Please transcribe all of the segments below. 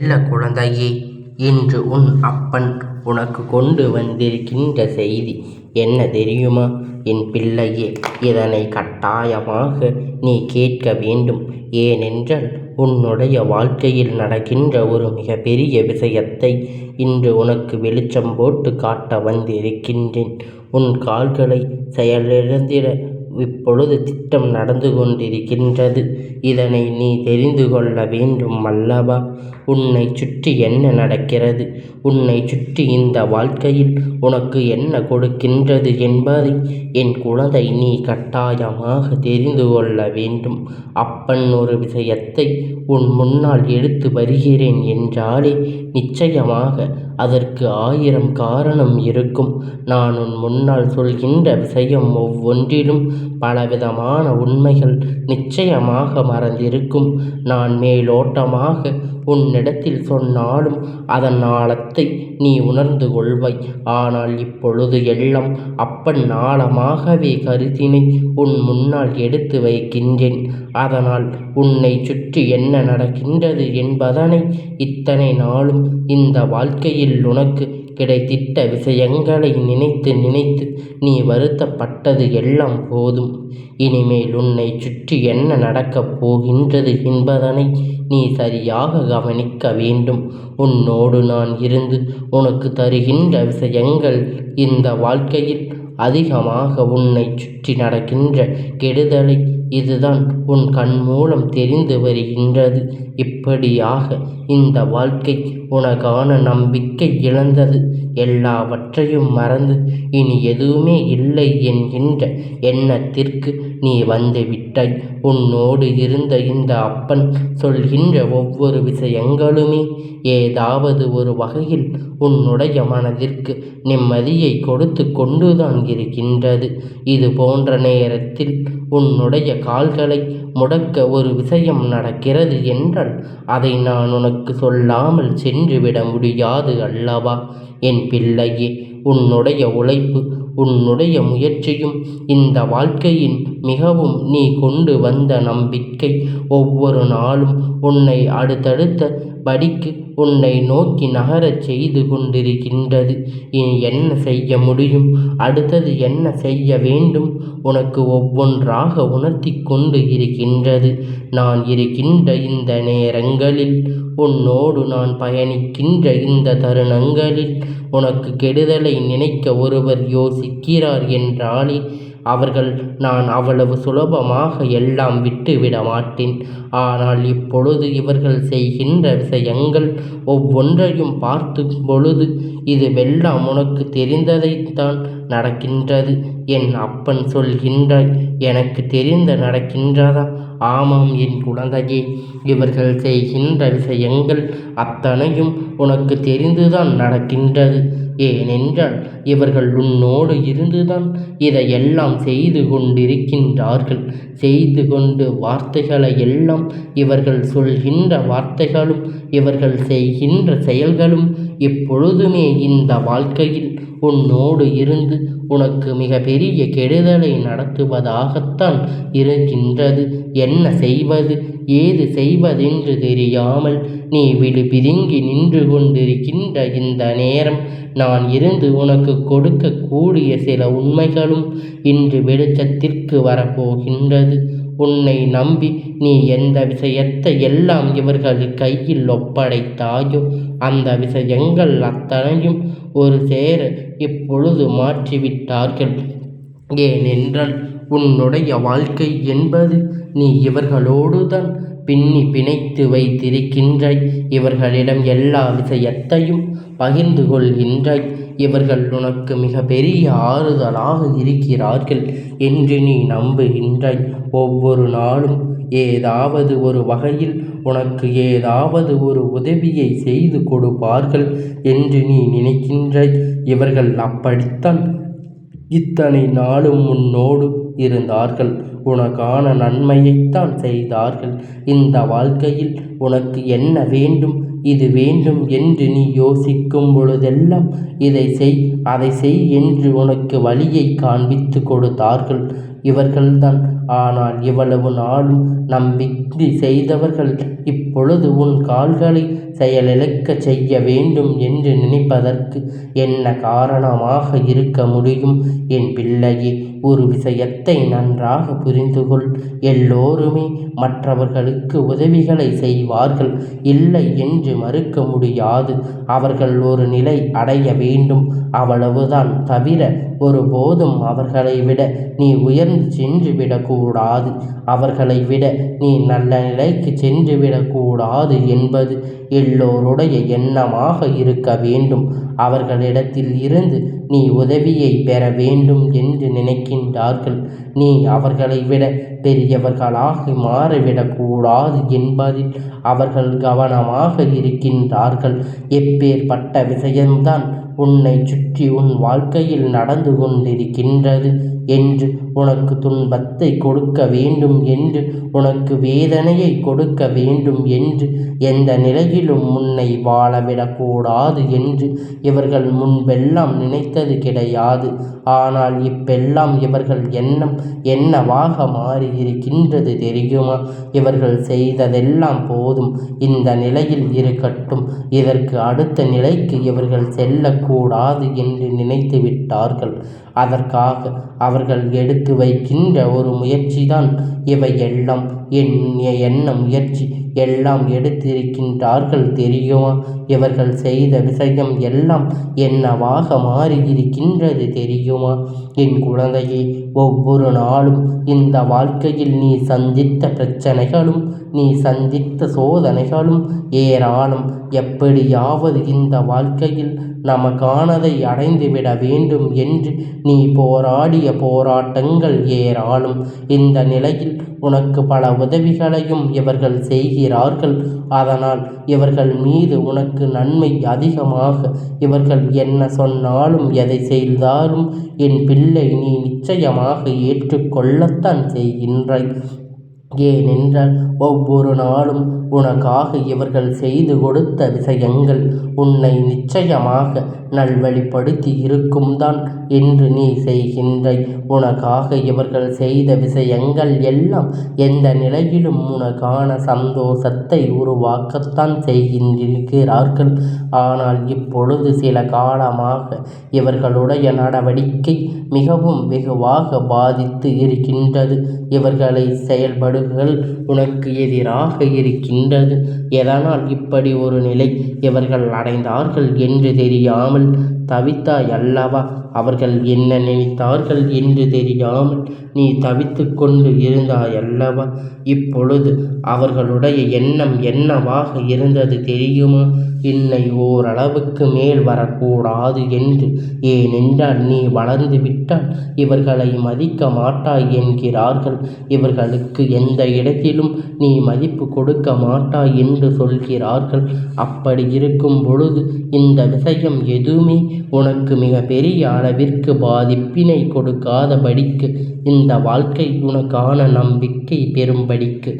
செல்ல குழந்தையே இன்று உன் அப்பன் உனக்கு கொண்டு வந்திருக்கின்ற செய்தி என்ன தெரியுமா? என் பிள்ளையே இதனை கட்டாயமாக நீ கேட்க வேண்டும். ஏனென்றால் உன்னுடைய வாழ்க்கையில் நடக்கின்ற ஒரு மிகப்பெரிய விஷயத்தை இன்று உனக்கு வெளிச்சம் போட்டு காட்ட வந்திருக்கின்றேன். உன் கால்களை செயலிழந்திட இப்பொழுது திட்டம் நடந்து கொண்டிருக்கின்றது. இதனை நீ தெரிந்து கொள்ள வேண்டும் அல்லவா? உன்னை சுற்றி என்ன நடக்கிறது? உன்னை சுற்றி இந்த வாழ்க்கையில் உனக்கு என்ன கொடுக்கின்றது என்பதை என் குழந்தை நீ கட்டாயமாக தெரிந்து கொள்ள வேண்டும். அப்பன் ஒரு விஷயத்தை உன் முன்னால் எடுத்து வருகிறேன் என்றாலே நிச்சயமாக அதற்கு ஆயிரம் காரணம் இருக்கும். நான் உன் முன்னால் சொல்கின்ற விஷயம் ஒவ்வொன்றிலும் பலவிதமான உண்மைகள் நிச்சயமாக மறந்திருக்கும். நான் மேலோட்டமாக உன்னிடத்தில் சொன்னாலும் அதன் ஆழத்தை நீ உணர்ந்து கொள்வாய். ஆனால் இப்பொழுது எல்லாம் அப்பன் ஆழமாகவே கருத்தினை உன் முன்னால் எடுத்து வைக்கின்றேன். அதனால் உன்னை சுற்றி என்ன நடக்கின்றது என்பதனை இத்தனை நாளும் இந்த வாழ்க்கையில் உனக்கு கிடைத்திட்ட விஷயங்களை நினைத்து நினைத்து நீ வருத்தப்பட்டது எல்லாம் போதும். இனிமேல் உன்னை சுற்றி என்ன நடக்கப் போகின்றது என்பதனை நீ சரியாக கவனிக்க வேண்டும். உன்னோடு நான் இருந்து உனக்கு தருகின்ற விஷயங்கள் இந்த வாழ்க்கையில் அதிகமாக உன்னை சுற்றி நடக்கின்ற கெடுதலை இதுதான் உன் கண் மூலம் தெரிந்து வருகின்றது. இப்படியாக இந்த வாழ்க்கை உனக்கான நம்பிக்கை இழந்தது. எல்லாவற்றையும் மறந்து இனி எதுவுமே இல்லை என்கின்ற எண்ணத்திற்கு நீ வந்து விட்டாய். உன்னோடு இருந்த இந்த அப்பன் சொல்கின்ற ஒவ்வொரு விஷயங்களுமே ஏதாவது ஒரு வகையில் உன்னுடைய மனதிற்கு நிம்மதியை கொடுத்து கொண்டுதான் இருக்கின்றது. இது போன்ற நேரத்தில் உன்னுடைய கால்களை முடக்க ஒரு விஷயம் நடக்கிறது என்றால் அதை நான் உனக்கு சொல்லாமல் சென்றுவிட முடியாது அல்லவா? என் பிள்ளையே உன்னுடைய உழைப்பு உன்னுடைய முயற்சியும் இந்த வாழ்க்கையின் மிகவும் நீ கொண்டு வந்த நம்பிக்கை ஒவ்வொரு நாளும் உன்னை அடுத்தடுத்த படிக்கு உன்னை நோக்கி நகரச் செய்து கொண்டிருக்கின்றது. இனி என்ன செய்ய முடியும்? அடுத்தது என்ன செய்ய வேண்டும்? உனக்கு ஒவ்வொன்றாக உணர்த்தி கொண்டு இருக்கின்றது. நான் இருக்கின்ற இந்த நேரங்களில் உன்னோடு நான் பயணிக்கின்ற இந்த தருணங்களில் உனக்கு கெடுதலை நினைக்க ஒருவர் யோசிக்கிறார் என்றாலே அவர்கள் நான் அவ்வளவு சுலபமாக எல்லாம் விட்டுவிட மாட்டேன். ஆனால் இப்பொழுது இவர்கள் செய்கின்ற விஷயங்கள் ஒவ்வொன்றையும் பார்த்தும் பொழுது இதுவெல்லாம் உனக்கு தெரிந்ததைத்தான் நடக்கின்றது. என் அப்பன் சொல்கின்றாய் எனக்கு தெரிந்த நடக்கின்றதா? ஆமாம் என் குழந்தையே இவர்கள் செய்கின்ற விஷயங்கள் அத்தனையும் உனக்கு தெரிந்துதான் நடக்கின்றது. ஏனென்றால் இவர்கள் உன்னோடு இருந்துதான் இதையெல்லாம் செய்து கொண்டிருக்கின்றார்கள். செய்து கொண்டு வார்த்தைகளை எல்லாம் இவர்கள் சொல்கின்ற வார்த்தைகளும் இவர்கள் செய்கின்ற செயல்களும் எப்பொழுதுமே இந்த வாழ்க்கையில் உன்னோடு இருந்து உனக்கு மிக பெரிய கெடுதலை நடத்துவதாகத்தான் இருக்கின்றது. என்ன செய்வது? ஏது செய்வதென்று தெரியாமல் நீ விழி பிதுங்கி நின்று கொண்டிருக்கின்ற இந்த நேரம் நான் இருந்து உனக்கு கொடுக்கக்கூடிய சில உண்மைகளும் இன்று வெளிச்சத்திற்கு வரப்போகின்றது. உன்னை நம்பி நீ எந்த விஷயத்தை எல்லாம் இவர்கள் கையில் ஒப்படைத்தாயோ அந்த விஷயங்கள் அத்தனையும் ஒரு சேர இப்பொழுது மாற்றிவிட்டார்கள்? ஏனென்றால் உன்னுடைய வாழ்க்கை என்பது நீ இவர்களோடு தான் பின்னி பிணைத்து வைத்திருக்கின்றாய். இவர்களிடம் எல்லா விஷயத்தையும் பகிர்ந்து கொள்கின்றாய். இவர்கள் உனக்கு மிக பெரிய ஆறுதலாக இருக்கிறார்கள் என்று நீ நம்புகின்றாய். ஒவ்வொரு நாளும் ஏதாவது ஒரு வகையில் உனக்கு ஏதாவது ஒரு உதவியை செய்து கொடுப்பார்கள் என்று நீ நினைக்கின்ற இவர்கள் அப்படித்தான் இத்தனை நாளும் உன்னோடு இருந்தார்கள். உனக்கான நன்மையைத்தான் செய்தார்கள். இந்த வாழ்க்கையில் உனக்கு என்ன வேண்டும் இது வேண்டும் என்று நீ யோசிக்கும் பொழுதெல்லாம் இதை செய் அதை செய் என்று உனக்கு வழியை காண்பித்து கொடுத்தார்கள். இவர்கள்தான். ஆனால் இவ்வளவு நாளும் நம்பிக்கை செய்தவர்கள் இப்பொழுது உன் கால்களை செயலிழக்கச் செய்ய வேண்டும் என்று நினைப்பதற்கு என்ன காரணமாக இருக்க முடியும்? என் பிள்ளையே ஒரு விஷயத்தை நன்றாக புரிந்துகொள். எல்லோருமே மற்றவர்களுக்கு உதவிகளை செய்வார்கள். இல்லை என்று மறுக்க முடியாது. அவர்கள் ஒரு நிலை அடைய வேண்டும். அவ்வளவுதான் தவிர ஒருபோதும் அவர்களை விட நீ உயர்ந்து சென்று விடக்கூடாது. அவர்களை விட நீ நல்ல நிலைக்கு சென்று விடக்கூடாது என்பது எல் எல்லோருடைய எண்ணமாக இருக்க வேண்டும். அவர்களிடத்தில் இருந்து நீ உதவியை பெற வேண்டும் என்று நினைக்கின்றார்கள். நீ அவர்களை விட பெரியவர்களாக மாறிவிடக்கூடாது என்பதில் அவர்கள் கவனமாக இருக்கின்றார்கள். எப்பேற்பட்ட விஷயம்தான் உன்னை சுற்றி உன் வாழ்க்கையில் நடந்து கொண்டிருக்கின்றது. என்று உனக்கு துன்பத்தை கொடுக்க வேண்டும் என்று உனக்கு வேதனையை கொடுக்க வேண்டும் என்று எந்த நிலையிலும் உன்னை வாழவிடக்கூடாது என்று இவர்கள் முன்பெல்லாம் நினைத்தது கிடையாது. ஆனால் இப்பெல்லாம் இவர்கள் எண்ணம் என்னவாக மாறியிருக்கின்றது தெரியுமா? இவர்கள் செய்ததெல்லாம் போதும். இந்த நிலையில் இருக்கட்டும். இதற்கு அடுத்த நிலைக்கு இவர்கள் செல்லக்கூடாது என்று நினைத்து விட்டார்கள் அதற்காக அவர்கள் எடுத்து வைக்கின்ற ஒரு முயற்சிதான் இவையெல்லாம். என் என்ன முயற்சி எல்லாம் எடுத்திருக்கின்றார்கள் தெரியுமா? இவர்கள் செய்த விஷயம் எல்லாம் என்னவாக மாறியிருக்கின்றது தெரியுமா? என் குழந்தையே ஒவ்வொரு நாளும் இந்த வாழ்க்கையில் நீ சந்தித்த பிரச்சனைகளும் நீ சந்தித்த சோதனைகளும் ஏராளம். எப்படியாவது இந்த வாழ்க்கையில் நமக்கானதை அடைந்துவிட வேண்டும் என்று நீ போராடிய போராட்டங்கள் ஏராளம். இந்த நிலையில் உனக்கு பல உதவிகளையும் இவர்கள் செய்கிறார்கள். அதனால் இவர்கள் மீது உனக்கு நன்மை அதிகமாக. இவர்கள் என்ன சொன்னாலும் எதை செய்தாலும் என் பிள்ளை இல்லை நீ நிச்சயமாக ஏற்றுக்கொள்ளத்தான் செய்கின்றாய். ஏனென்றால் ஒவ்வொரு நாளும் உனக்காக இவர்கள் செய்து கொடுத்த விஷயங்கள் உன்னை நிச்சயமாக நல்வழிப்படுத்தி இருக்கும் தான் என்று நீ செய்கின்றாய். உனக்காக இவர்கள் செய்த விஷயங்கள் எல்லாம் எந்த நிலையிலும் உனக்கான சந்தோஷத்தை உருவாக்கத்தான் செய்கின்றிருக்கிறார்கள். ஆனால் இப்பொழுது சில காலமாக இவர்களுடைய நடவடிக்கை மிகவும் வெகுவாக பாதித்து இருக்கின்றது. இவர்களை செயல்படுகள் உனக்கு எதிராக இருக்கின்றது. எதனால் இப்படி ஒரு நிலை? இவர்கள் அடைந்தார்கள் என்று தெரியாமல் தவித்தாய் அல்லவா? அவர்கள் என்ன நினைத்தார்கள் என்று தெரியாமல் நீ தவித்து கொண்டு இருந்தாய் அல்லவா? இப்பொழுது அவர்களுடைய எண்ணம் என்னவாக இருந்தது தெரியுமா? என்னை ஓரளவுக்கு மேல் வரக்கூடாது என்று. ஏனென்றால் நீ வளர்ந்து விட்டு விட்டால் இவர்களை மதிக்க மாட்டாய் என்கிறார்கள். இவர்களுக்கு எந்த இடத்திலும் நீ மதிப்பு கொடுக்க மாட்டாய் என்று சொல்கிறார்கள். அப்படி இருக்கும் பொழுது இந்த விஷயம் எதுவுமே உனக்கு மிக பெரிய அளவிற்கு பாதிப்பினை கொடுக்காதபடிக்கு இந்த வாழ்க்கை உனக்கான நம்பிக்கை பெறும்படிக்கு.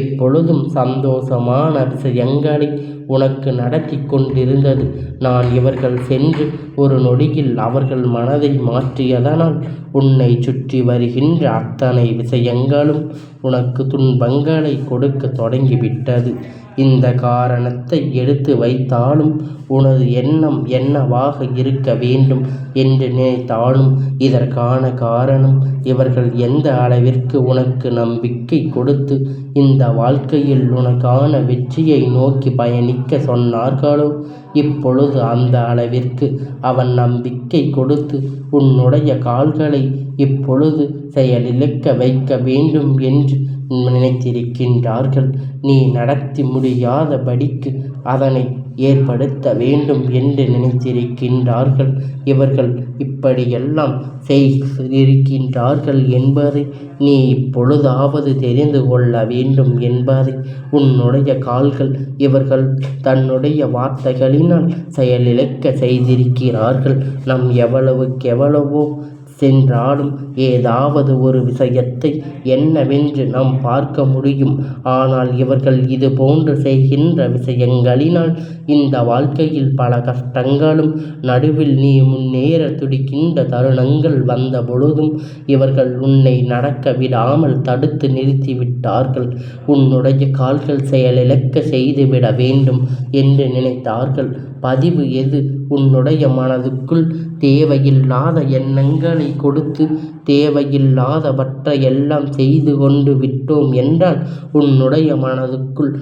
எப்பொழுதும் சந்தோஷமான விஷயங்களை உனக்கு நடத்தி கொண்டிருந்தது. நான் இவர்கள் சென்று ஒரு நொடியில் அவர்கள் மனதை மாற்றியதனால் உன்னை சுற்றி வருகின்ற அத்தனை விஷயங்களும் உனக்கு துன்பங்களை கொடுக்க தொடங்கிவிட்டது. இந்த காரணத்தை எடுத்து வைத்தாலும் உனது எண்ணம் என்னவாக இருக்க வேண்டும் என்று நினைத்தாலும் இதற்கான காரணம் இவர்கள் எந்த அளவிற்கு உனக்கு நம்பிக்கை கொடுத்து இந்த வாழ்க்கையில் உனக்கான வெற்றியை நோக்கி பயணிக்க சொன்னார்களோ இப்பொழுது அந்த அளவிற்கு அவன் நம்பிக்கை கொடுத்து உன்னுடைய கால்களை இப்பொழுது செயலிழக்க வைக்க வேண்டும் என்று நினைத்திருக்கின்றார்கள். நீ நடத்தி முடியாதபடிக்கு அதனை ஏற்படுத்த வேண்டும் என்று நினைத்திருக்கின்றார்கள். இவர்கள் இப்படியெல்லாம் செய்திருக்கின்றார்கள் என்பதை நீ இப்பொழுதாவது தெரிந்து கொள்ள வேண்டும் என்பதை உன்னுடைய கால்கள் இவர்கள் தன்னுடைய வார்த்தைகளினால் செயலிழக்க செய்திருக்கிறார்கள். நம் எவ்வளவுக்கெவ்வளவோ சென்றாலும் ஏதாவது ஒரு விஷயத்தை என்னவென்று நாம் பார்க்க முடியும். ஆனால் இவர்கள் இது போன்று செய்கின்ற விஷயங்களினால் இந்த வாழ்க்கையில் பல கஷ்டங்களும் நடுவில் நீ முன்னேற துடிக்கின்ற தருணங்கள் வந்த பொழுதும் இவர்கள் உன்னை நடக்க விடாமல் தடுத்து நிறுத்திவிட்டார்கள் உன்னுடைய கால்கள் செயலிழக்க செய்துவிட வேண்டும் என்று நினைத்தார்கள். பதிவு எது? உன்னுடைய மனதுக்குள் தேவையில்லாத எண்ணங்களை கொடுத்து தேவையில்லாதவற்றை எல்லாம் செய்து கொண்டு விட்டோம் என்றால் உன்னுடைய மனதுக்குள்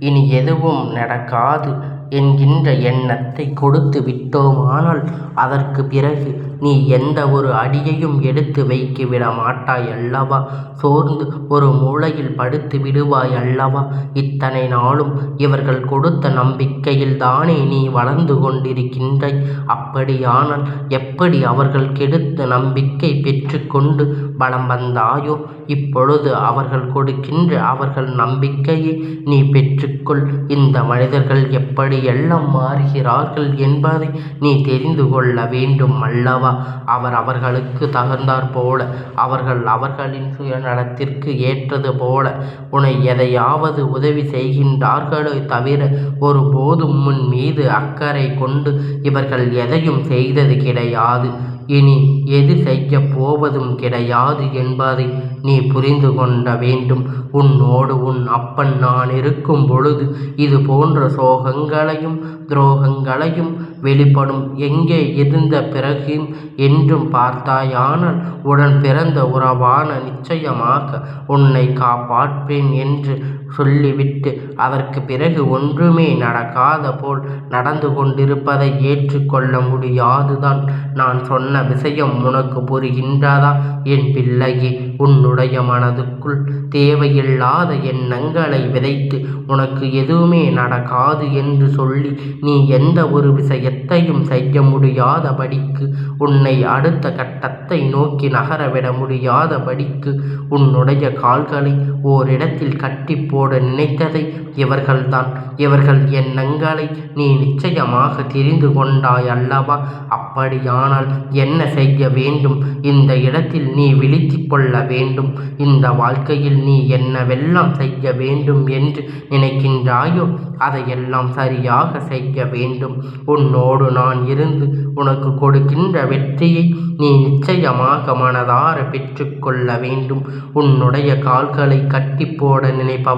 இனி எதுவும் நடக்காது என்கின்ற எண்ணத்தை கொடுத்து விட்டோமானால் அதற்கு பிறகு நீ எந்த ஒரு அடியையும் எடுத்து வைக்க விட மாட்டாய் அல்லவா? சோர்ந்து ஒரு மூலையில் படுத்து விடுவாய் அல்லவா? இத்தனை நாளும் இவர்கள் கொடுத்த நம்பிக்கையில் தானே நீ வளர்ந்து கொண்டிருக்கின்றாய். அப்படியானால் எப்படி அவர்கள் கெடுத்த நம்பிக்கை பெற்றுக்கொண்டு பலம் வந்தாயோ? இப்பொழுது அவர்கள் கொடுக்கின்ற அவர்கள் நம்பிக்கையை நீ பெற்றுக்கொள். இந்த மனிதர்கள் எப்படி எல்லாம் மாறுகிறார்கள் என்பதை நீ தெரிந்து கொள்ள வேண்டும் அல்லவா? அவர் அவர்களுக்கு தகுந்தாற் போல. அவர்கள் அவர்களின் சுயநலத்திற்கு ஏற்றது போல. உன்னை எதையாவது உதவி செய்கின்றார்களோ தவிர ஒரு போதும் முன் மீது அக்கறை கொண்டு இவர்கள் எதையும் செய்தது கிடையாது. இனி எது செய்யப் போவதும் கிடையாது என்பதை நீ புரிந்து கொண்ட வேண்டும். உன்னோடு உன் அப்பன் நான் இருக்கும் பொழுது இது போன்ற சோகங்களையும் துரோகங்களையும் வெளிப்படும். எங்கே இருந்த பிறகும் என்றும் பார்த்தாயானால் உடன் பிறந்த உறவான நிச்சயமாக உன்னை காப்பாற்பேன் என்று சொல்லிவிட்டு அதற்கு பிறகு ஒன்றுமே நடக்காத போல் நடந்து கொண்டிருப்பதை ஏற்றுக்கொள்ள முடியாதுதான். நான் சொன்ன விஷயம் உனக்கு புரிகின்றதா? என் பிள்ளையே உன்னுடைய மனதுக்குள் தேவையில்லாத எண்ணங்களை விதைத்து உனக்கு எதுவுமே நடக்காது என்று சொல்லி நீ எந்த ஒரு விஷயத்தையும் செய்ய முடியாதபடிக்கு உன்னை அடுத்த கட்டத்தை நோக்கி நகரவிட முடியாதபடிக்கு உன்னுடைய கால்களை ஓரிடத்தில் கட்டி போட நினைத்ததை இவர்கள்தான். இவர்கள் எண்ணங்களை நீ நிச்சயமாக தெரிந்து கொண்டாய் அல்லவா? அப்படியானால் என்ன செய்ய வேண்டும்? இந்த இடத்தில் நீ விழித்து கொள்ள வேண்டும். இந்த வாழ்க்கையில் நீ என்னவெல்லாம் செய்ய வேண்டும் என்று நினைக்கின்றாயோ அதையெல்லாம் சரியாக செய்ய வேண்டும். உன்னோடு நான் இருந்து உனக்கு கொடுக்கின்ற வெற்றியை நீ நிச்சயமாக மனதார பெற்றுக்கொள்ள வேண்டும். உன்னுடைய கால்களை கட்டி போட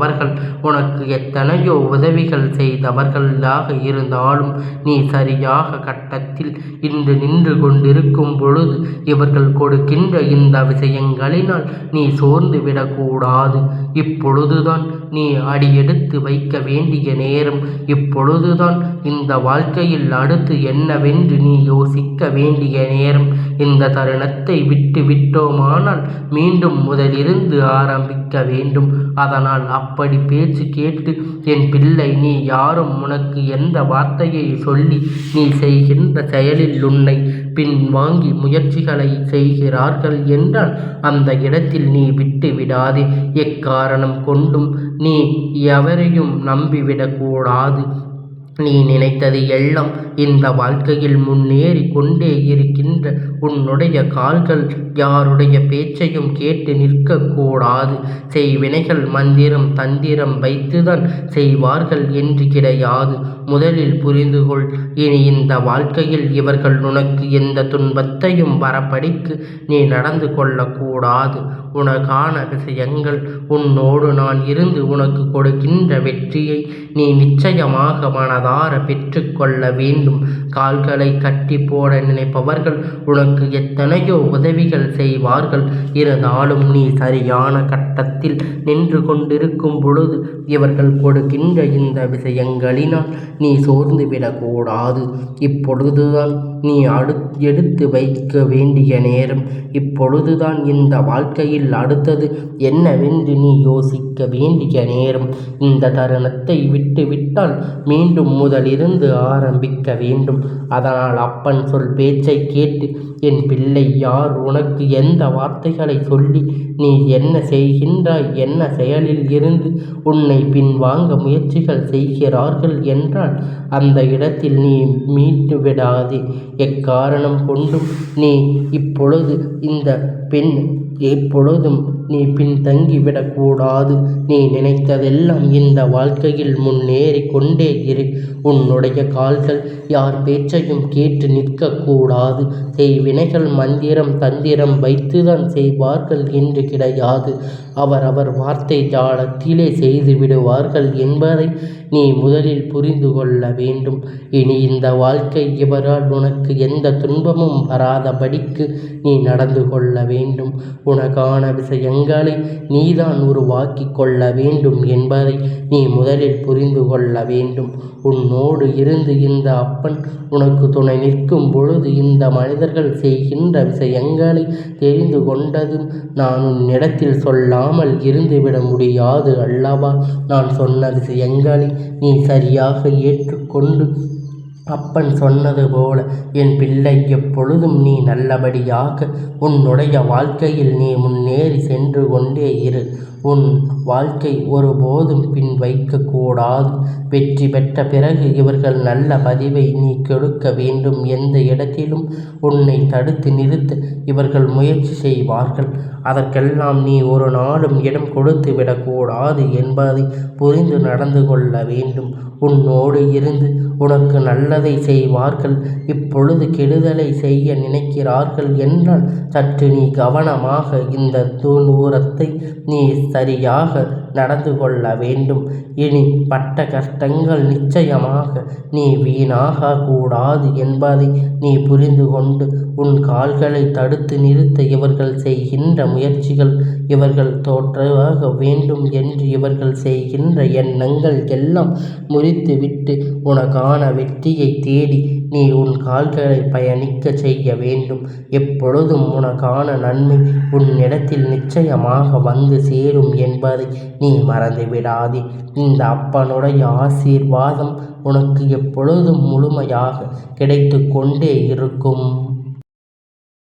அவர்கள் உனக்கு எத்தனையோ உதவிகள் செய்தவர்களாக இருந்தாலும் நீ சரியாக கட்டத்தில் இன்று நின்று கொண்டிருக்கும் பொழுது இவர்கள் கொடுக்கின்ற இந்த விஷயங்களினால் நீ சோர்ந்து விடக்கூடாது. இப்பொழுதுதான் நீ அடி எடுத்து வைக்க வேண்டிய நேரம் இப்பொழுதுதான். இந்த வாழ்க்கையில் அடுத்து என்னவென்று நீ யோசிக்க வேண்டிய நேரம். இந்த தருணத்தை விட்டு விட்டோமானால் மீண்டும் முதலிருந்து ஆரம்பிக்க வேண்டும். அதனால் அப்படி பேச்சு கேட்டு என் பிள்ளை நீ யாரும் உனக்கு எந்த வார்த்தையை சொல்லி நீ செய்கின்ற செயலில் உன்னை பின் வாங்கி முயற்சிகளை செய்கிறார்கள் என்றால் அந்த இடத்தில் நீ விட்டு விடாதே. எக்காரணம் கொண்டும் நீ எவரையும் நம்பிவிடக்கூடாது நீ நினைத்தது எல்லாம் இந்த வாழ்க்கையில் முன்னேறி கொண்டே இருக்கின்ற உன்னுடைய கால்கள் யாருடைய பேச்சையும் கேட்டு நிற்கக்கூடாது. செய்வினைகள் மந்திரம் தந்திரம் வைத்துதான் செய்வார்கள் என்று கிடையாது. முதலில் புரிந்துகொள். இனி இந்த வாழ்க்கையில் இவர்கள் உனக்கு எந்த துன்பத்தையும் வரப்படிக்கு நீ நடந்து கொள்ளக்கூடாது. உனக்கான விஷயங்கள் உன்னோடு நான் இருந்து உனக்கு கொடுக்கின்ற வெற்றியை நீ நிச்சயமாக மனதார பெற்றுக்கொள்ள வேண்டும். கால்களை கட்டி போட நினைப்பவர்கள் உனக்கு எத்தனையோ உதவிகள் செய்வார்கள். இருந்தாலும் நீ சரியான கட்டத்தில் நின்று கொண்டிருக்கும் பொழுது இவர்கள் கொடுக்கின்ற இந்த விஷயங்களினால் நீ சோர்ந்து விடக்கூடாது இப்பொழுதுதான் நீ அடு எடுத்து வைக்க வேண்டிய நேரம் இப்பொழுதுதான். இந்த வாழ்க்கையில் அடுத்தது என்னவென்று நீ யோசிக்க வேண்டிய நேரம். இந்த தருணத்தை விட்டுவிட்டால் மீண்டும் முதலிருந்து ஆரம்பிக்க வேண்டும். அதனால் அப்பன் சொல் பேச்சை கேட்டு என் பிள்ளை யார்? உனக்கு எந்த வார்த்தைகளை சொல்லி நீ என்ன செய்கின்றாய்? என்ன செயலில் இருந்து உன்னை பின்வாங்க முயற்சிகள் செய்கிறார்கள் என்றால் அந்த இடத்தில் நீ மீட்டு விடாதே. எக்காரணம் கொண்டும் நீ இப்பொழுது இந்த பெண் எப்பொழுதும் நீ பின்தங்கிவிடக்கூடாது நீ நினைத்ததெல்லாம் இந்த வாழ்க்கையில் முன்னேறி கொண்டே இரு. உன்னுடைய கால்கள் யார் பேச்சையும் கேட்டு நிற்கக்கூடாது செய்வினைகள் மந்திரம் தந்திரம் வைத்துதான் செய்வார்கள் என்று கிடையாது. அவரவர் வார்த்தை ஜாலத்திலே செய்து விடுவார்கள் என்பதை நீ முதலில் புரிந்து கொள்ள வேண்டும். இனி இந்த வாழ்க்கை இவரால் உனக்கு எந்த துன்பமும் வராதபடிக்கு நீ நடந்து கொள்ள வேண்டும். உனக்கான விஷயங்களை நீதான் உருவாக்கி கொள்ள வேண்டும் என்பதை நீ முதலில் புரிந்து கொள்ள வேண்டும். உன்னோடு இருந்து இந்த அப்பன் உனக்கு துணை நிற்கும் பொழுது இந்த மனிதர்கள் செய்கின்ற விஷயங்களை தெரிந்து கொண்டதும் நான் உன்னிடத்தில் சொல்லாமல் இருந்துவிட முடியாது அல்லவா? நான் சொன்ன விஷயங்களை நீ சரியாக ஏற்றுக்கொண்டு அப்பன் சொன்னது போல என் பிள்ளை எப்பொழுதும் நீ நல்லபடியாக உன்னுடைய வாழ்க்கையில் நீ முன்னேறி சென்று கொண்டே இரு. உன் வாழ்க்கை ஒருபோதும் பின் வைக்கக்கூடாது வெற்றி பெற்ற பிறகு இவர்கள் நல்ல பதிவை நீ கெடுக்க வேண்டும். எந்த இடத்திலும் உன்னை தடுத்து நிறுத்த இவர்கள் முயற்சி செய்வார்கள். அதற்கெல்லாம் நீ ஒரு நாளும் இடம் கொடுத்து விடக்கூடாது என்பதை புரிந்து நடந்து கொள்ள வேண்டும். உன்னோடு இருந்து உனக்கு நல்லதை செய்வார்கள். இப்பொழுது கெடுதலை செய்ய நினைக்கிறார்கள் என்றால் சற்று நீ கவனமாக இந்த தூரத்தை நீ சரியாக நடந்து கொள்ள வேண்டும். இனி பட்ட கஷ்டங்கள் நிச்சயமாக நீ வீணாக கூடாது என்பதை நீ புரிந்து கொண்டு உன் கால்களை தடுத்து நிறுத்த இவர்கள் செய்கின்ற முயற்சிகள் இவர்கள் தோற்றவாக வேண்டும் என்று இவர்கள் செய்கின்ற எண்ணங்கள் எல்லாம் முறித்துவிட்டு உனக்கான வெற்றியை தேடி நீ உன் கால்களை பயணிக்க செய்ய வேண்டும். எப்பொழுதும் உனக்கான நன்மை உன் இடத்தில் நிச்சயமாக வந்து சேரும் என்பதை நீ மறந்துவிடாதே. இந்த அப்பனுடைய ஆசீர்வாதம் உனக்கு எப்பொழுதும் முழுமையாக கிடைத்து கொண்டே இருக்கும்.